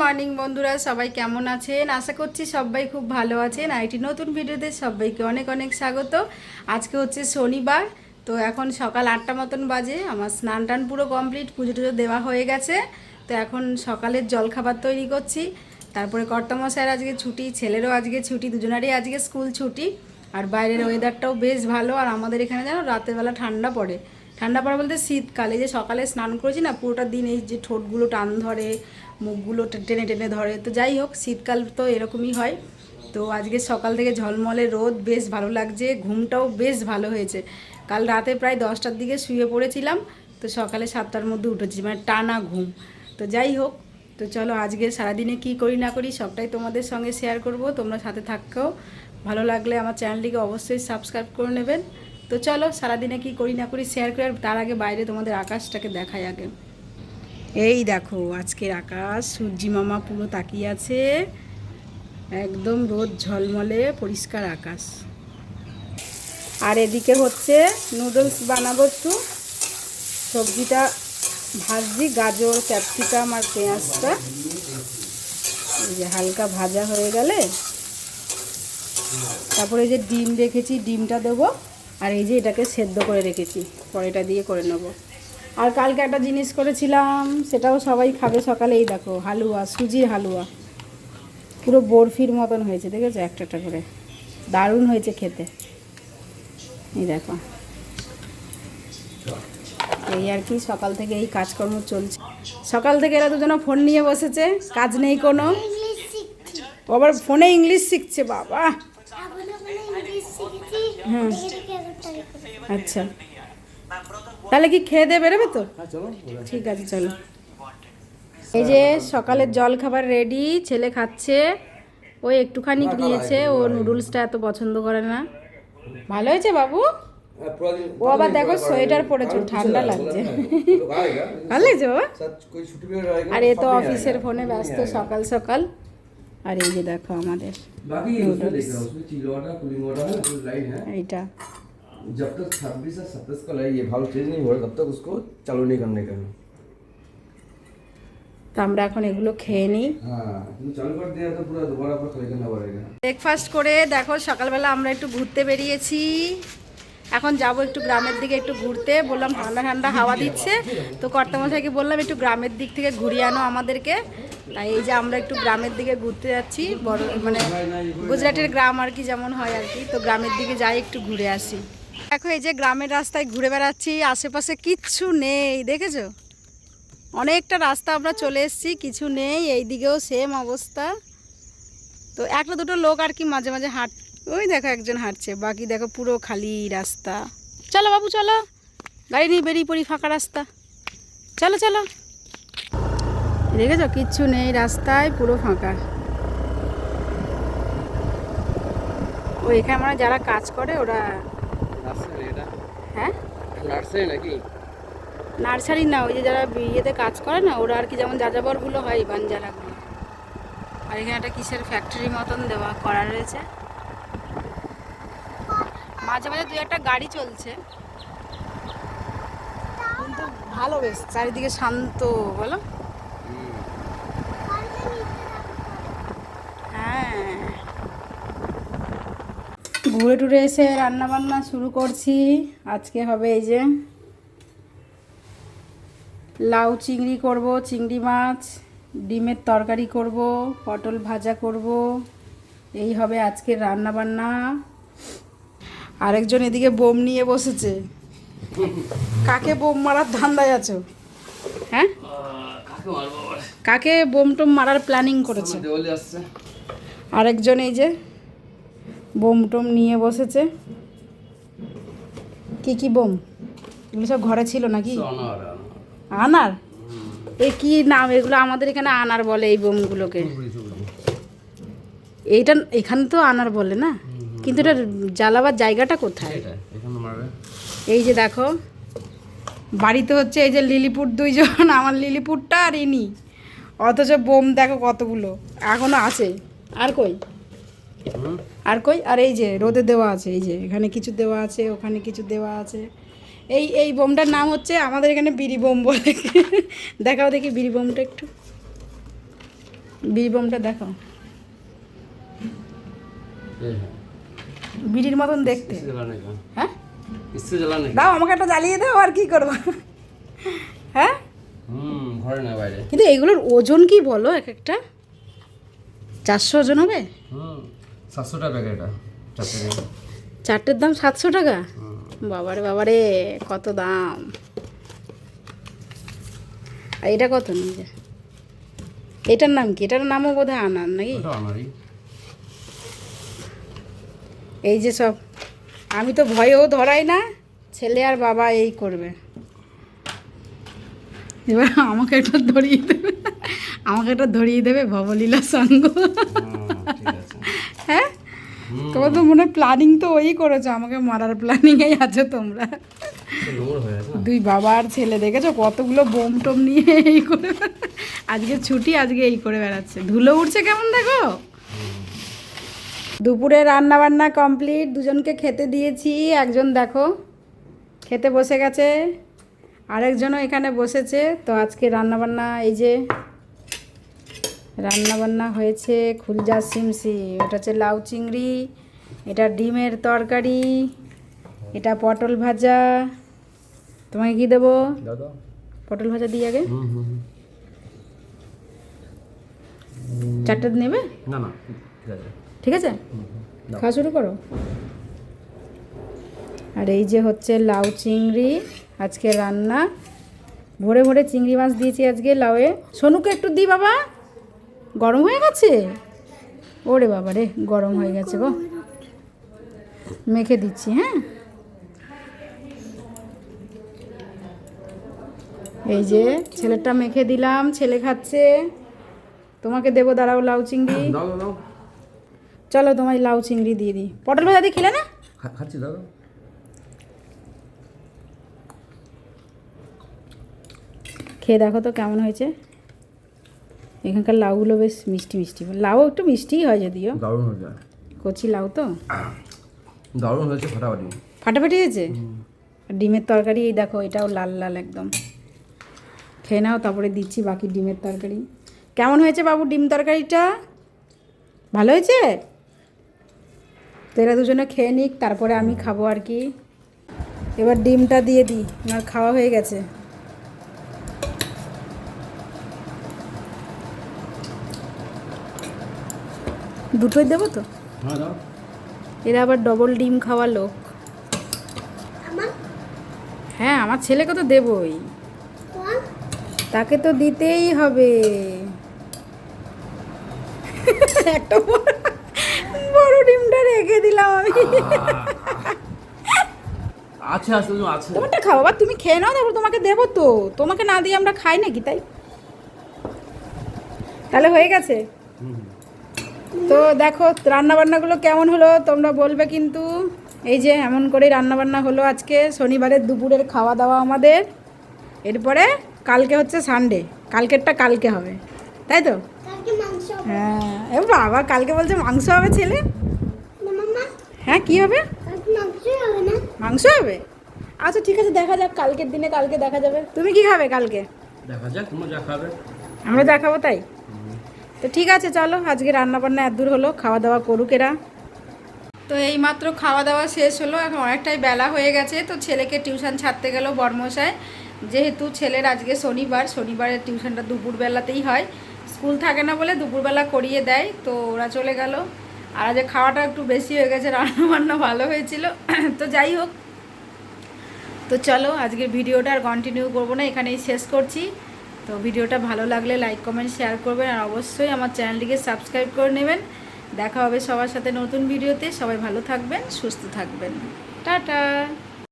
Morning বন্ধুরা, সবাই কেমন আছেন? আশা করছি সবাই খুব ভালো আছেন। আর একটি নতুন ভিডিওতে সবাইকে অনেক অনেক স্বাগত। আজকে হচ্ছে শনিবার, তো এখন সকাল আটটা মতন বাজে। আমার স্নান টান পুরো কমপ্লিট, পুজো টুজো দেওয়া হয়ে গেছে। তো এখন সকালের জলখাবার তৈরি করছি। তারপরে কর্তামশাইয়ের আজকে ছুটি, ছেলেরও আজকে ছুটি, দুজনারই আজকে স্কুল ছুটি। আর বাইরের ওয়েদারটাও বেশ ভালো। আর আমাদের এখানে যেন রাতের বেলা ঠান্ডা পড়ে। ঠান্ডা পড়ে বলতে শীতকালে যে সকালে স্নান করেছি না, পুরোটা দিন এই যে ঠোঁটগুলো টান ধরে মুখগুলো টেনে টেনে ধরে। তো যাই হোক, শীতকাল তো এরকমই হয়। তো আজকে সকাল থেকে ঝলমলে রোদ, বেশ ভালো লাগছে। ঘুমটাও বেশ ভালো হয়েছে। কাল রাতে প্রায় দশটার দিকে শুয়ে পড়েছিলাম। তো সকালে সাতটার মধ্যে উঠেছি মানে টানা ঘুম। তো যাই হোক, তো চলো আজকে সারাদিনে কি করি না করি সবটাই তোমাদের সঙ্গে শেয়ার করব। তোমরা সাথে থাকো। ভালো লাগলে আমার চ্যানেলটিকে অবশ্যই সাবস্ক্রাইব করে নেবেন। তো চলো সারাদিনে কি করি না করি শেয়ার করে তার আগে বাইরে তোমাদের আকাশটাকে দেখাই আগে। এই দেখো, আজকের আকাশ, সূর্যি মামা পুরো তাকিয়ে আছে। একদম রোদ ঝলমলে, পরিষ্কার আকাশ। আর এদিকে হচ্ছে নুডলস বানাবো একটু। সবজিটা ভাজছি, গাজর, ক্যাপসিকাম আর পেঁয়াজটা। এই যে হালকা ভাজা হয়ে গেলে। তারপরে এই যে ডিম রেখেছি, ডিমটা দেবো। আর এই যে এটাকে সেদ্ধ করে রেখেছি, পরেটা দিয়ে করে নেব। আর কালকে একটা জিনিস করেছিলাম সেটাও সবাই খাবে সকালেই দেখো হালুয়া সুজির হালুয়া। পুরো বরফির মতন হয়েছে দেখেছ? একটা একটা করে। দারুণ হয়েছে খেতে। এই দেখো। এই আর কি সকাল থেকে এই কাজকর্ম চলছে। সকাল থেকে এরা দুজনে ফোন নিয়ে বসেছে কাজ নেই কোনো। আবার ফোনে ইংলিশ শিখছে বাবা। হুম। আচ্ছা। তাহলে কি খেয়ে দেবে বেরোবে তো? ঠিক আছে চলো। এই যে সকালের জল খাবার রেডি ছেলে খাচ্ছে। ও একটুখানি নিয়েছে ও নুডলসটা এত পছন্দ করে না। ভালো হয়েছে বাবু? ও আবার দেখো সোয়েটার পরেছো ঠান্ডা লাগছে। ভালো লাগছে আর এ তো অফিসের ফোনে ব্যস্ত সকাল সকাল। আর এই যে দেখো আমাদের এইটা। जब तक छब्बीस या सत्ताईस का लाइन ये भाव चेंज नहीं हो रहा तब तक उसको चालू नहीं करने का है তো আমরা এখন এগুলো খেয়ে নিই हाँ तुम चालू कर दिया तो पूरा दोबारा पर खाली करना पड़ेगा ব্রেকফাস্ট করে দেখো সকালবেলা আমরা একটু ঘুরতে বেরিয়েছি এখন যাব একটু গ্রামের দিকে একটু ঘুরতে বললাম ঠান্ডা ঠান্ডা হাওয়া দিচ্ছে তো কর্তামশাইকে বললাম একটু গ্রামের দিক থেকে ঘুরিয়ে আনো আমাদেরকে তাই এই যে আমরা একটু গ্রামের দিকে ঘুরতে যাচ্ছি বড় মানে গুজরাটের গ্রাম আর কি যেমন হয় আর কি তো গ্রামের দিকে যাই একটু ঘুরে আসি দেখো, এই যে গ্রামের রাস্তায় ঘুরে বেড়াচ্ছি, আশেপাশে কিচ্ছু নেই, দেখেছ? অনেকটা রাস্তা আমরা চলে এসেছি, কিছু নেই এই দিকেও সেম অবস্থা। তো একটা দুটো লোক আর কি মাঝে মাঝে হাঁট, ওই দেখো একজন হাঁটছে, বাকি দেখো পুরো খালি রাস্তা। চলো বাবু, চলো। গাড়ি নিয়ে বেরিয়ে পড়ি, ফাঁকা রাস্তা। চলো চলো। দেখেছ? কিচ্ছু নেই রাস্তায়, পুরো ফাঁকা। ও, এখানে মানে যারা কাজ করে, ওরা হ্যাঁ? নার্সারি নাকি? নার্সারি না ওই যে যারা ইয়েতে কাজ করে না ওরা আর কি যেমন যাযাবরগুলো হয় বানজারাগুলো আর এখানে একটা কিসের ফ্যাক্টরি মতন দেওয়া করা রয়েছে। মাঝে মাঝে দুই একটা গাড়ি চলছে। কিন্তু ভালো বেশ চারিদিকে শান্ত বলো হ্যাঁ ঘুরে টুরে এসে রান্না বান্না শুরু করছি। আজকে হবে এই যে লাউ চিংড়ি করব চিংড়ি মাছ ডিমের তরকারি করব পটল ভাজা করব। এই হবে আজকের রান্না বান্না আরেকজন এদিকে বোম নিয়ে বসেছে। কাকে বোম মারার ধান্দায় আছো? হ্যাঁ? কাকে বোম টোম মারার প্ল্যানিং করেছে? আরেকজন এই যে বোম টোম নিয়ে বসেছে। কি কি বোম? এগুলো সব ঘরে ছিল নাকি? আনার। এ কি নাম? এগুলো আমাদের এখানে আনার বলে এই বোমগুলোকে। এইটা এখানে তো আনার বলে না? কিন্তু এটা জ্বালাবার জায়গাটা কোথায়? এই যে দেখো বাড়িতে হচ্ছে এই যে লিলিপুট দুইজন আমার লিলিপুটটা আর ইনি। অথচ বোম দেখো কতগুলো এখনও আছে। আর কই? আর কই? আর এই যে রোদে দেওয়া আছে এই যে এখানে কিছু দেওয়া আছে ওখানে কিছু দেওয়া আছে। এই এই বোমটার নাম হচ্ছে আমাদের এখানে বিড়ি বোম বলে। দেখাও দেখি বিড়ি বোমটা একটু। বিড়ি বোমটা দেখাও। বিড়ির মতন দেখতে। হ্যাঁ? দাও আমাকে একটা জ্বালিয়ে দাও আর কি করব? হ্যাঁ? কিন্তু এগুলোর ওজন কি বলো এক একটা? চারশো ওজন হবে? সাতশো টাকা এটা চারটে চারটের দাম সাতশো টাকা? বাবারে বাবারে কত দাম। আর এটা কত নিজে এটার নাম কি? এটার নামও বোধ হয় আনার নাকি এই যে সব আমি তো ভয়েও ধরাই না ছেলে আর বাবা এই করবে। এবার আমাকে একটা ধরিয়ে দেবে আমাকে একটা ধরিয়ে দেবে ভবলীলা সঙ্গ। হ্যাঁ? তোমার তো মনে প্ল্যানিং তো ওই করেছ আমাকে মারার প্ল্যানিংয়েই আছো তোমরা। দুই বাবা আর ছেলে দেখেছ? কতগুলো বোম টোম নিয়ে এই করে আজকে ছুটি আজকে এই করে বেড়াচ্ছে। ধুলো উঠছে কেমন দেখো? দুপুরে রান্না বান্না কমপ্লিট দুজনকে খেতে দিয়েছি। একজন দেখো খেতে বসে গেছে আরেকজনও এখানে বসেছে। তো আজকে রান্না বান্না এই যে রান্না বান্না হয়েছে খুলজা সিমসি ওটা হচ্ছে লাউ চিংড়ি এটা ডিমের তরকারি এটা পটল ভাজা। তোমাকে কি দেবো? পটল ভাজা দিয়ে আগে। চারটে নেবে? না না ঠিক আছে। খাওয়া শুরু করো। আর এই যে হচ্ছে লাউ চিংড়ি আজকে রান্না। ভোরে ভোরে চিংড়ি মাছ দিয়েছি আজকে লাউয়ে। সোনুকে একটু দিই বাবা। গরম হয়ে গেছে? ওরে বাবা রে গরম হয়ে গেছে গো। মেখে দিচ্ছি হ্যাঁ? এই যে ছেলেটা মেখে দিলাম ছেলে খাচ্ছে। তোমাকে দেবো দাঁড়াও লাউ চিংড়ি। চলো তোমায় লাউ চিংড়ি দিয়ে দিই। পটল ভাজা দিয়ে খেলে না? খাচ্ছি দাদা খেয়ে দেখো তো কেমন হয়েছে। এখানকার লাউগুলো বেশ মিষ্টি মিষ্টি। লাউ একটু মিষ্টিই হয় যদিও। দারুণ হয়েছে কচি লাউ তো? দারুণ হয়েছে ফাটাফাটি। ফাটাফাটি হয়েছে? ডিমের তরকারি এই দেখো এটাও লাল লাল একদম। খেয়ে নাও তারপরে দিচ্ছি বাকি ডিমের তরকারি। কেমন হয়েছে বাবু ডিম তরকারিটা? ভালো হয়েছে? তো এরা দুজনে খেয়ে নিক তারপরে আমি খাব আর কি। এবার ডিমটা দিয়ে দিই আমার খাওয়া হয়ে গেছে। দুটোই দেবো তো? হ্যাঁ এরা আবার ডবল ডিম খাওয়া লোক। হ্যাঁ আমার ছেলেকে তো দেবই। তাকে তো দিতেই হবে। একটা বড় ডিমটা রেখে দিলাম আমি। আছে আছে আছে। তোমারটা খাও বাবা তুমি খেয়ে নাও তারপর তোমাকে দেবো তো। তোমাকে না দিয়ে আমরা খাই নাকি তাই? তাহলে হয়ে গেছে? হুম। তো দেখো রান্নাবান্নাগুলো কেমন হলো তোমরা বলবে কিন্তু। এই যে এমন করেই রান্নাবান্না হলো আজকে। শনিবারের দুপুরের খাওয়া দাওয়া আমাদের। এরপরে কালকে হচ্ছে সানডে কালকেরটা কালকে হবে। তাই তো? কালকে মাংস হবে। হ্যাঁ। এ বাবা কালকে বলছে মাংস হবে ছেলে? হ্যাঁ কি হবে? মাংস হবে না। মাংস হবে? আচ্ছা ঠিক আছে দেখা যাক। কালকের দিনে কালকে দেখা যাবে। তুমি কি খাবে কালকে? দেখা যাক তোমরা যা খাবে। আমরা দেখাবো তাই? তো ঠিক আছে, চলো। আজকে রান্না বান্না এত দূর হলো খাওয়া দাওয়া করুক এরা। তো এই মাত্র খাওয়া দাওয়া শেষ হলো, এখন অনেকটাই বেলা হয়ে গেছে। তো ছেলেকে টিউশন ছাড়তে গেল বর্মশায় যেহেতু ছেলের আজকে শনিবার, শনিবারের টিউশনটা দুপুরবেলাতেই হয়। স্কুল থাকে না বলে দুপুরবেলা করিয়ে দেয়, তো ওরা চলে গেল। আর আজকে খাওয়াটা একটু বেশি হয়ে গেছে রান্না বান্না ভালো হয়েছিল। তো যাই হোক। তো চলো, আজকের ভিডিওটা আর কন্টিনিউ করব না, এখানেই শেষ করছি। তো ভিডিওটা ভালো লাগলে লাইক কমেন্ট শেয়ার করবেন আর অবশ্যই আমার চ্যানেলটিকে সাবস্ক্রাইব করে নেবেন। দেখা হবে সবার সাথে নতুন ভিডিওতে। সবাই ভালো থাকবেন, সুস্থ থাকবেন। টাটা!